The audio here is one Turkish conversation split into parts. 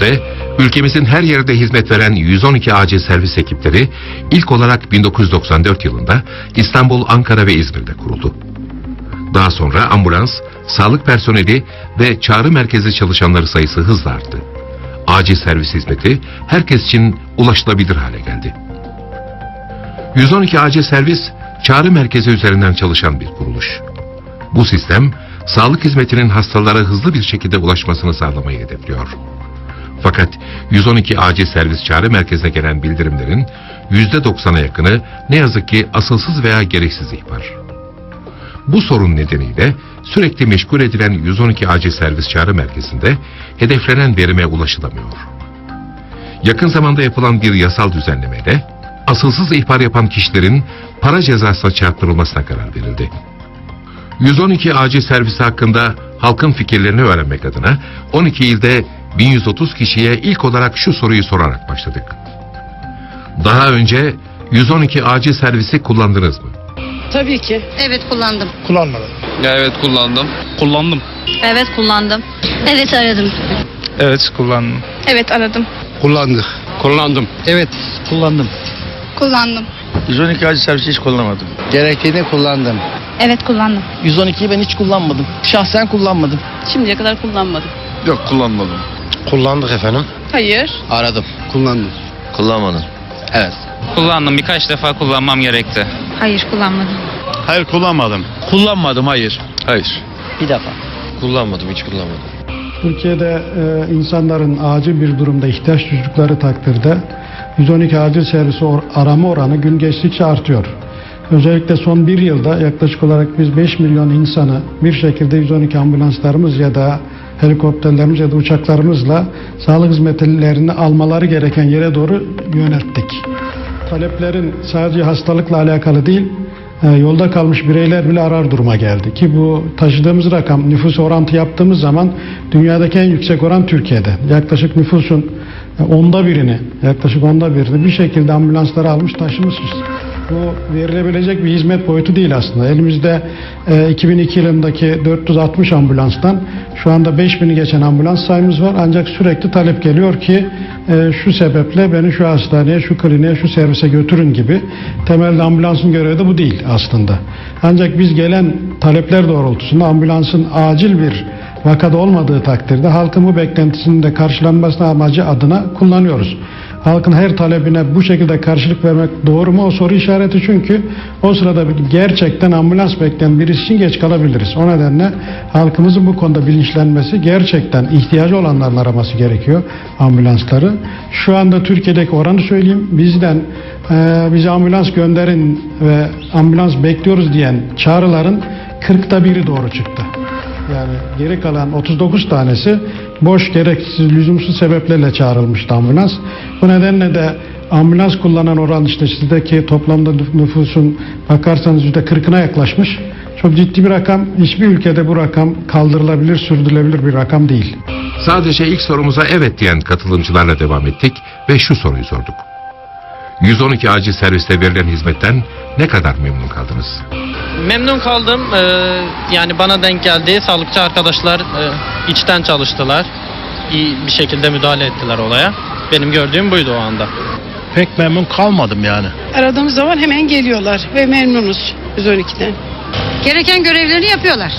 Günümüzde ülkemizin her yerinde hizmet veren 112 acil servis ekipleri ilk olarak 1994 yılında İstanbul, Ankara ve İzmir'de kuruldu. Daha sonra ambulans, sağlık personeli ve çağrı merkezi çalışanları sayısı hızla arttı. Acil servis hizmeti herkes için ulaşılabilir hale geldi. 112 acil servis çağrı merkezi üzerinden çalışan bir kuruluş. Bu sistem sağlık hizmetinin hastalara hızlı bir şekilde ulaşmasını sağlamayı hedefliyor. Fakat 112 acil servis çağrı merkezine gelen bildirimlerin %90'a yakını ne yazık ki asılsız veya gereksiz ihbar. Bu sorun nedeniyle sürekli meşgul edilen 112 acil servis çağrı merkezinde hedeflenen verime ulaşılamıyor. Yakın zamanda yapılan bir yasal düzenlemeyle asılsız ihbar yapan kişilerin para cezasına çarptırılmasına karar verildi. 112 acil servisi hakkında halkın fikirlerini öğrenmek adına 12 ilde 1130 kişiye ilk olarak şu soruyu sorarak başladık. Daha önce 112 acil servisi kullandınız mı? Tabii ki. Evet kullandım. Kullanmadım. Ya evet kullandım. Kullandım. Evet kullandım. Evet aradım. Evet kullandım. Evet aradım. Kullandık. Kullandım. Evet kullandım. Kullandım. 112 acil servisi hiç kullanamadım. Gerektiğini kullandım. Evet kullandım. 112'yi ben hiç kullanmadım. Şahsen kullanmadım. Şimdiye kadar kullanmadım. Yok kullanmadım. Kullandık efendim. Hayır. Aradım. Kullandım. Kullanmadım. Evet. Kullandım. Birkaç defa kullanmam gerekti. Hayır kullanmadım. Hayır kullanmadım. Kullanmadım hayır. Hayır. Bir defa. Kullanmadım hiç kullanmadım. Türkiye'de e, insanların acil bir durumda ihtiyaç duydukları takdirde 112 acil servisi or- arama oranı gün geçtikçe artıyor. Özellikle son bir yılda yaklaşık olarak biz 5 milyon insanı bir şekilde 112 ambulanslarımız ya da helikopterlerimiz ya da uçaklarımızla sağlık hizmetlerini almaları gereken yere doğru yönelttik. Taleplerin sadece hastalıkla alakalı değil, e, yolda kalmış bireyler bile arar duruma geldi. Ki bu taşıdığımız rakam nüfus orantı yaptığımız zaman dünyadaki en yüksek oran Türkiye'de. Yaklaşık nüfusun e, onda birini, yaklaşık onda birini bir şekilde ambulanslara almış taşımışız. Bu verilebilecek bir hizmet boyutu değil aslında. Elimizde e, 2002 yılındaki 460 ambulanstan şu anda 5000'i geçen ambulans sayımız var. Ancak sürekli talep geliyor ki e, şu sebeple beni şu hastaneye, şu kliniğe, şu servise götürün gibi. Temelde ambulansın görevi de bu değil aslında. Ancak biz gelen talepler doğrultusunda ambulansın acil bir vakada olmadığı takdirde halkın bu beklentisinin de karşılanması amacı adına kullanıyoruz. Halkın her talebine bu şekilde karşılık vermek doğru mu? O soru işareti çünkü o sırada gerçekten ambulans bekleyen birisi için geç kalabiliriz. O nedenle halkımızın bu konuda bilinçlenmesi gerçekten ihtiyacı olanların araması gerekiyor ambulansları. Şu anda Türkiye'deki oranı söyleyeyim. Bizden e, bize ambulans gönderin ve ambulans bekliyoruz diyen çağrıların 40'ta biri doğru çıktı. Yani geri kalan 39 tanesi boş gereksiz lüzumsuz sebeplerle çağrılmıştı ambulans. Bu nedenle de ambulans kullanan oran işte sizdeki toplamda nüfusun bakarsanız %40'ına yaklaşmış. Çok ciddi bir rakam. Hiçbir ülkede bu rakam kaldırılabilir, sürdürülebilir bir rakam değil. Sadece ilk sorumuza evet diyen katılımcılarla devam ettik ve şu soruyu sorduk. 112 acil serviste verilen hizmetten ne kadar memnun kaldınız? Memnun kaldım. Ee, yani bana denk geldi. Sağlıkçı arkadaşlar e, içten çalıştılar. İyi bir şekilde müdahale ettiler olaya. Benim gördüğüm buydu o anda. Pek memnun kalmadım yani. Aradığımız zaman hemen geliyorlar ve memnunuz 112'den. Gereken görevlerini yapıyorlar.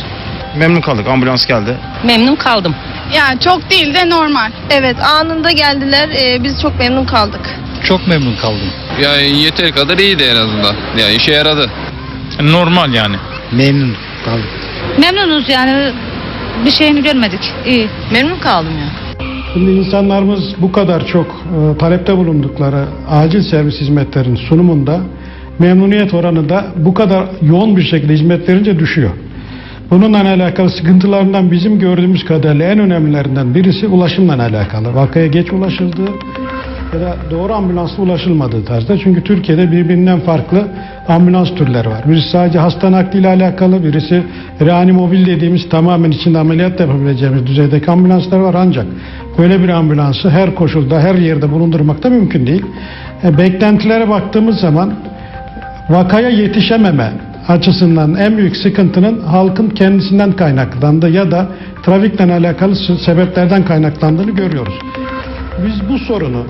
Memnun kaldık. Ambulans geldi. Memnun kaldım. Yani çok değil de normal. Evet anında geldiler. Ee, biz çok memnun kaldık. Çok memnun kaldım. Yani yeteri kadar iyiydi en azından. Yani işe yaradı. Normal yani. Memnun kaldım. Memnunuz yani bir şeyini görmedik. İyi. Memnun kaldım ya. Şimdi insanlarımız bu kadar çok e, talepte bulundukları acil servis hizmetlerin sunumunda memnuniyet oranı da bu kadar yoğun bir şekilde hizmet verince düşüyor. Bununla alakalı sıkıntılarından bizim gördüğümüz kadarıyla en önemlilerinden birisi ulaşımla alakalı. Vakaya geç ulaşıldığı ya da doğru ambulansla ulaşılmadığı tarzda. Çünkü Türkiye'de birbirinden farklı ambulans türleri var. Birisi sadece hasta nakliyle alakalı, birisi reanimobil dediğimiz tamamen içinde ameliyat yapabileceğimiz düzeydeki ambulanslar var ancak böyle bir ambulansı her koşulda, her yerde bulundurmak da mümkün değil. E, beklentilere baktığımız zaman vakaya yetişememe açısından en büyük sıkıntının halkın kendisinden kaynaklandığı ya da trafikle alakalı sebeplerden kaynaklandığını görüyoruz. Biz bu sorunu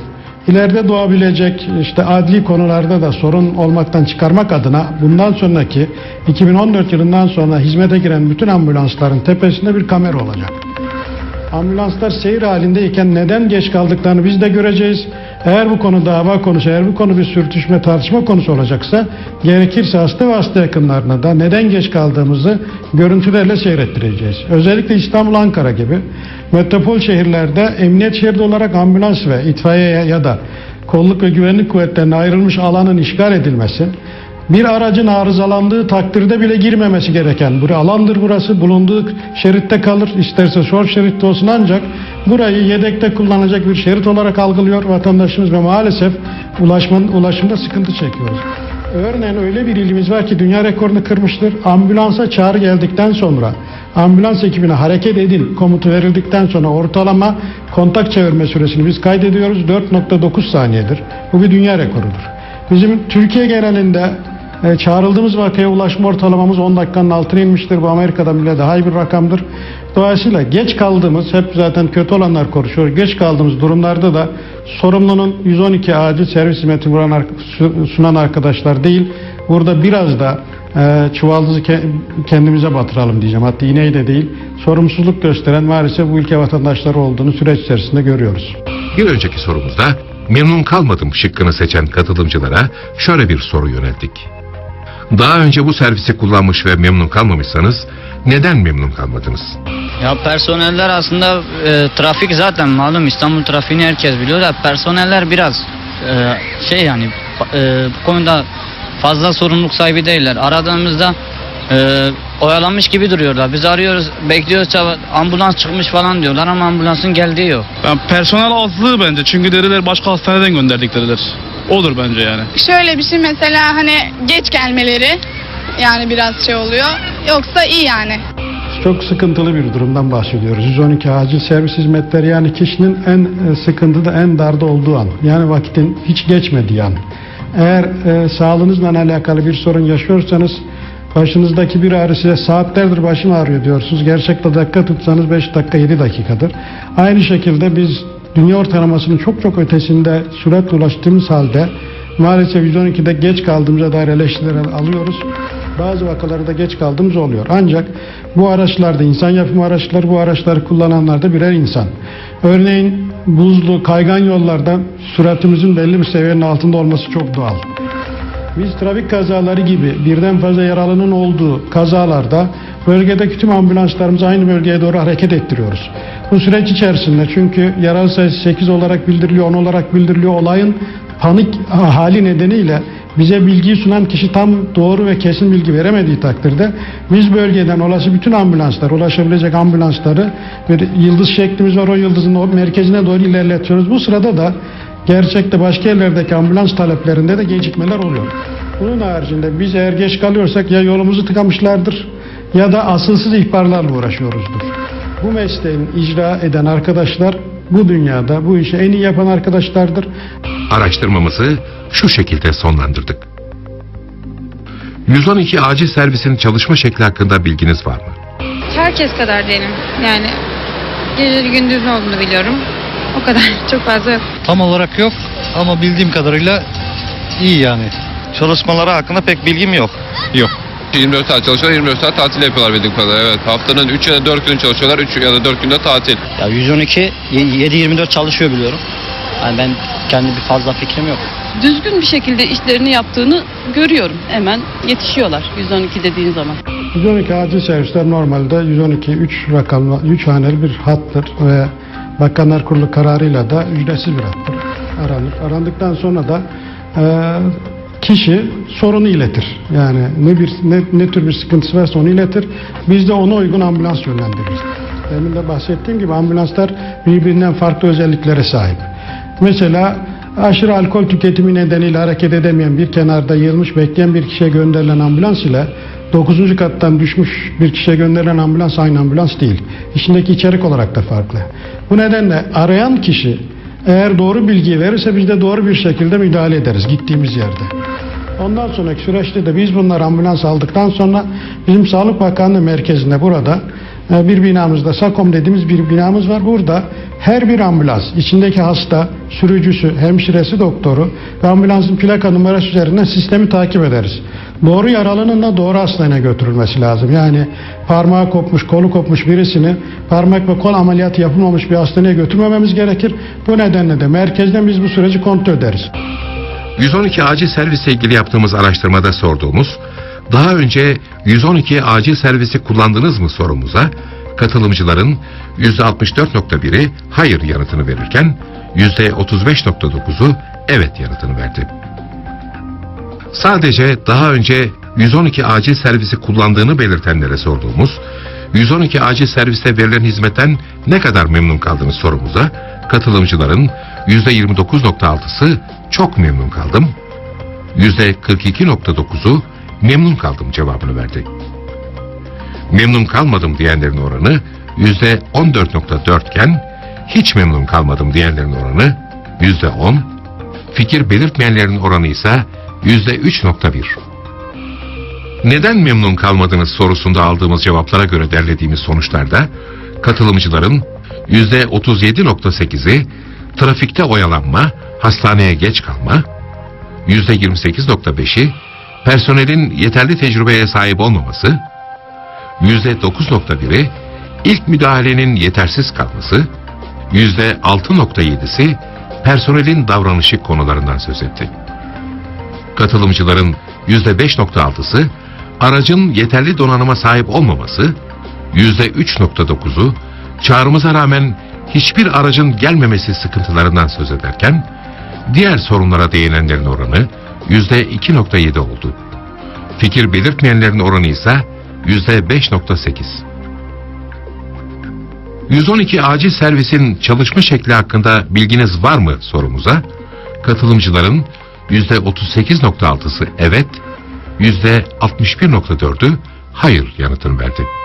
ileride doğabilecek işte adli konularda da sorun olmaktan çıkarmak adına bundan sonraki 2014 yılından sonra hizmete giren bütün ambulansların tepesinde bir kamera olacak. Ambulanslar seyir halindeyken neden geç kaldıklarını biz de göreceğiz. Eğer bu konu dava konusu, eğer bu konu bir sürtüşme, tartışma konusu olacaksa gerekirse hasta ve hasta yakınlarına da neden geç kaldığımızı görüntülerle seyrettireceğiz. Özellikle İstanbul, Ankara gibi metropol şehirlerde emniyet şeridi olarak ambulans ve itfaiye ya da kolluk ve güvenlik kuvvetlerine ayrılmış alanın işgal edilmesi, bir aracın arızalandığı takdirde bile girmemesi gereken bir alandır burası. Bulunduğu şeritte kalır. İsterse sol şeritte olsun ancak burayı yedekte kullanacak bir şerit olarak algılıyor vatandaşımız ve maalesef ulaşma, ulaşımda sıkıntı çekiyoruz. Örneğin öyle bir ilimiz var ki dünya rekorunu kırmıştır. Ambulansa çağrı geldikten sonra ambulans ekibine hareket edin komutu verildikten sonra ortalama kontak çevirme süresini biz kaydediyoruz. 4.9 saniyedir. Bu bir dünya rekorudur. Bizim Türkiye genelinde e, çağrıldığımız vakaya ulaşma ortalamamız 10 dakikanın altına inmiştir. Bu Amerika'dan bile daha iyi bir rakamdır. Dolayısıyla geç kaldığımız, hep zaten kötü olanlar konuşuyor. Geç kaldığımız durumlarda da sorumlunun 112 acil servis hizmeti sunan arkadaşlar değil. Burada biraz da e, çuvaldızı ke- kendimize batıralım diyeceğim. Hatta iğneyi de değil. Sorumsuzluk gösteren maalesef bu ülke vatandaşları olduğunu süreç içerisinde görüyoruz. Bir önceki sorumuzda memnun kalmadım şıkkını seçen katılımcılara şöyle bir soru yönelttik. Daha önce bu servisi kullanmış ve memnun kalmamışsanız neden memnun kalmadınız? Ya personeller aslında e, trafik zaten malum İstanbul trafiğini herkes biliyor da personeller biraz e, şey yani e, bu konuda fazla sorumluluk sahibi değiller. Aradığımızda e, oyalanmış gibi duruyorlar. Biz arıyoruz, bekliyoruz, ambulans çıkmış falan diyorlar ama ambulansın geldiği yok. Ben personel azlığı bence çünkü dediler başka hastaneden gönderdik dediler. Odur bence yani. Şöyle bir şey mesela hani geç gelmeleri yani biraz şey oluyor. Yoksa iyi yani. Çok sıkıntılı bir durumdan bahsediyoruz. 112 acil servis hizmetleri yani kişinin en e, sıkıntıda en darda olduğu an. Yani vakitin hiç geçmediği an. Eğer e, sağlığınızla alakalı bir sorun yaşıyorsanız başınızdaki bir ağrı size saatlerdir başım ağrıyor diyorsunuz. Gerçekte dakika tutsanız 5 dakika 7 dakikadır. Aynı şekilde biz dünya ortalamasının çok çok ötesinde süratle ulaştığımız halde maalesef 112'de geç kaldığımıza dair eleştiriler alıyoruz. Bazı vakalarda geç kaldığımız oluyor. Ancak bu araçlarda insan yapımı araçlar, bu araçları kullananlar da birer insan. Örneğin buzlu, kaygan yollarda süratimizin belli bir seviyenin altında olması çok doğal. Biz trafik kazaları gibi birden fazla yaralının olduğu kazalarda bölgedeki tüm ambulanslarımızı aynı bölgeye doğru hareket ettiriyoruz. Bu süreç içerisinde çünkü yaralı sayısı 8 olarak bildiriliyor, 10 olarak bildiriliyor. Olayın panik hali nedeniyle bize bilgiyi sunan kişi tam doğru ve kesin bilgi veremediği takdirde biz bölgeden olası bütün ambulanslar, ulaşabilecek ambulansları bir yıldız şeklimiz var o yıldızın o merkezine doğru ilerletiyoruz. Bu sırada da gerçekte başka yerlerdeki ambulans taleplerinde de gecikmeler oluyor. Bunun haricinde biz eğer geç kalıyorsak ya yolumuzu tıkamışlardır ya da asılsız ihbarlarla uğraşıyoruzdur. Bu mesleğin icra eden arkadaşlar bu dünyada bu işi en iyi yapan arkadaşlardır. Araştırmamızı şu şekilde sonlandırdık. 112 acil servisin çalışma şekli hakkında bilginiz var mı? Herkes kadar değilim. Yani geceli gündüz ne olduğunu biliyorum. O kadar. Çok fazla yok. Tam olarak yok ama bildiğim kadarıyla iyi yani. Çalışmaları hakkında pek bilgim yok. Yok. 24 saat çalışıyorlar, 24 saat tatil yapıyorlar bildiğim kadarıyla. Evet. Haftanın 3 ya da 4 gün çalışıyorlar, 3 ya da 4 günde tatil. Ya 112 7-24 çalışıyor biliyorum. Yani ben kendi bir fazla fikrim yok. Düzgün bir şekilde işlerini yaptığını görüyorum. Hemen yetişiyorlar 112 dediğin zaman. 112 acil servisler normalde 112 3 rakamlı 3 haneli bir hattır ve Bakanlar Kurulu kararıyla da ücretsiz bir hattır. Aranır. Arandıktan sonra da e, kişi sorunu iletir. Yani ne bir ne, ne tür bir sıkıntısı varsa onu iletir. Biz de ona uygun ambulans yönlendiririz. Demin de bahsettiğim gibi ambulanslar birbirinden farklı özelliklere sahip. Mesela aşırı alkol tüketimi nedeniyle hareket edemeyen bir kenarda yığılmış bekleyen bir kişiye gönderilen ambulans ile 9. kattan düşmüş bir kişiye gönderilen ambulans aynı ambulans değil. İçindeki içerik olarak da farklı. Bu nedenle arayan kişi eğer doğru bilgiyi verirse biz de doğru bir şekilde müdahale ederiz gittiğimiz yerde. Ondan sonraki süreçte de biz bunlar ambulans aldıktan sonra bizim Sağlık Bakanlığı merkezinde burada e, bir binamızda SAKOM dediğimiz bir binamız var. Burada her bir ambulans içindeki hasta, sürücüsü, hemşiresi, doktoru ve ambulansın plaka numarası üzerinden sistemi takip ederiz. Doğru yaralının da doğru hastaneye götürülmesi lazım. Yani parmağı kopmuş, kolu kopmuş birisini parmak ve kol ameliyatı yapılmamış bir hastaneye götürmememiz gerekir. Bu nedenle de merkezden biz bu süreci kontrol ederiz. 112 acil servisle ilgili yaptığımız araştırmada sorduğumuz, daha önce 112 acil servisi kullandınız mı sorumuza, katılımcıların %64.1'i hayır yanıtını verirken, %35.9'u evet yanıtını verdi. Sadece daha önce 112 acil servisi kullandığını belirtenlere sorduğumuz, 112 acil serviste verilen hizmetten ne kadar memnun kaldınız sorumuza, katılımcıların %29.6'sı çok memnun kaldım, %42.9'u memnun kaldım cevabını verdi. Memnun kalmadım diyenlerin oranı %14.4 iken hiç memnun kalmadım diyenlerin oranı %10, fikir belirtmeyenlerin oranı ise %3.1. Neden memnun kalmadınız sorusunda aldığımız cevaplara göre derlediğimiz sonuçlarda katılımcıların %37.8'i trafikte oyalanma, hastaneye geç kalma, %28.5'i personelin yeterli tecrübeye sahip olmaması, %9.1'i ilk müdahalenin yetersiz kalması, %6.7'si personelin davranışı konularından söz etti. Katılımcıların %5.6'sı aracın yeterli donanıma sahip olmaması, %3.9'u çağrımıza rağmen hiçbir aracın gelmemesi sıkıntılarından söz ederken, diğer sorunlara değinenlerin oranı %2.7 oldu. Fikir belirtmeyenlerin oranı ise %5.8. 112 acil servisin çalışma şekli hakkında bilginiz var mı sorumuza, katılımcıların %38.6'sı evet, %61.4'ü hayır yanıtını verdi.